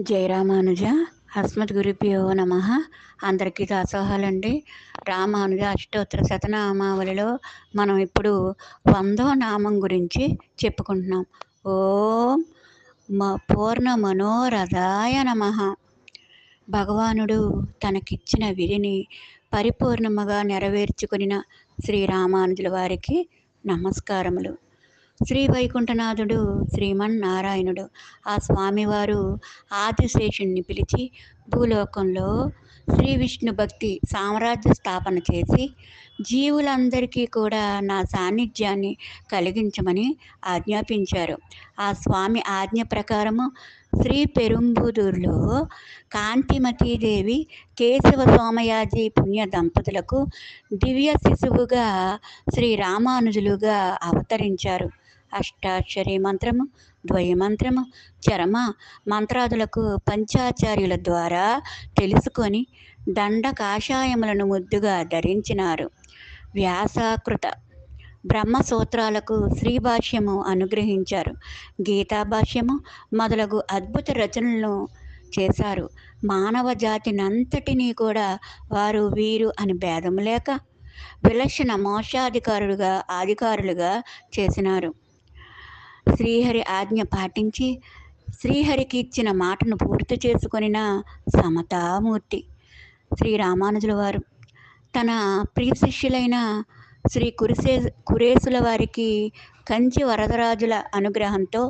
జై రామానుజ అస్మద్ గురుభ్యో నమ. అందరికీ దాసోహాలండి. రామానుజ అష్టోత్తర శతనామావళిలో మనం ఇప్పుడు వందో నామం గురించి చెప్పుకుంటున్నాం. ఓం మ పూర్ణ మనోరథాయ నమ. భగవానుడు తనకిచ్చిన విధిని పరిపూర్ణముగా నెరవేర్చుకుని శ్రీ రామానుజుల వారికి నమస్కారములు. శ్రీ వైకుంఠనాథుడు శ్రీమన్నారాయణుడు. ఆ స్వామివారు ఆదిశేషుణ్ణి పిలిచి భూలోకంలో శ్రీ విష్ణు భక్తి సామ్రాజ్య స్థాపన చేసి జీవులందరికీ కూడా నా సాన్నిధ్యాన్ని కలిగించమని ఆజ్ఞాపించారు. ఆ స్వామి ఆజ్ఞ ప్రకారము శ్రీ పెరుంబుదూరులో కాంతిమతీదేవి కేశవ సోమయాజీ పుణ్య దంపతులకు దివ్య శిశువుగా శ్రీ రామానుజులుగా అవతరించారు. అష్టాక్షరి మంత్రము ద్వయమంత్రము చరమ మంత్రాదులకు పంచాచార్యుల ద్వారా తెలుసుకొని దండ కాషాయములను ముద్దుగా ధరించినారు. వ్యాసాకృత బ్రహ్మసూత్రాలకు శ్రీభాష్యము అనుగ్రహించారు. గీతాభాష్యము మొదలగు అద్భుత రచనలను చేశారు. మానవ జాతినంతటినీ కూడా వారు వీరు అని భేదం లేక విలక్షణ మోక్షాధికారులుగా అధికారులుగా చేసినారు. శ్రీహరి ఆజ్ఞ పాటించి శ్రీహరికి ఇచ్చిన మాటను పూర్తి చేసుకొనిన సమతామూర్తి శ్రీ రామానుజుల వారు. తన ప్రియ శిష్యులైన శ్రీ కురిసే కురేసుల వారికి కంచి వరదరాజుల అనుగ్రహంతో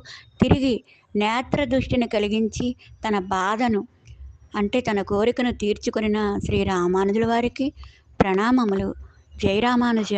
తిరిగి నేత్ర దృష్టిని కలిగించి తన బాధను అంటే తన కోరికను తీర్చుకొనిన శ్రీ రామానుజుల వారికి ప్రణామములు. జై రామానుజ.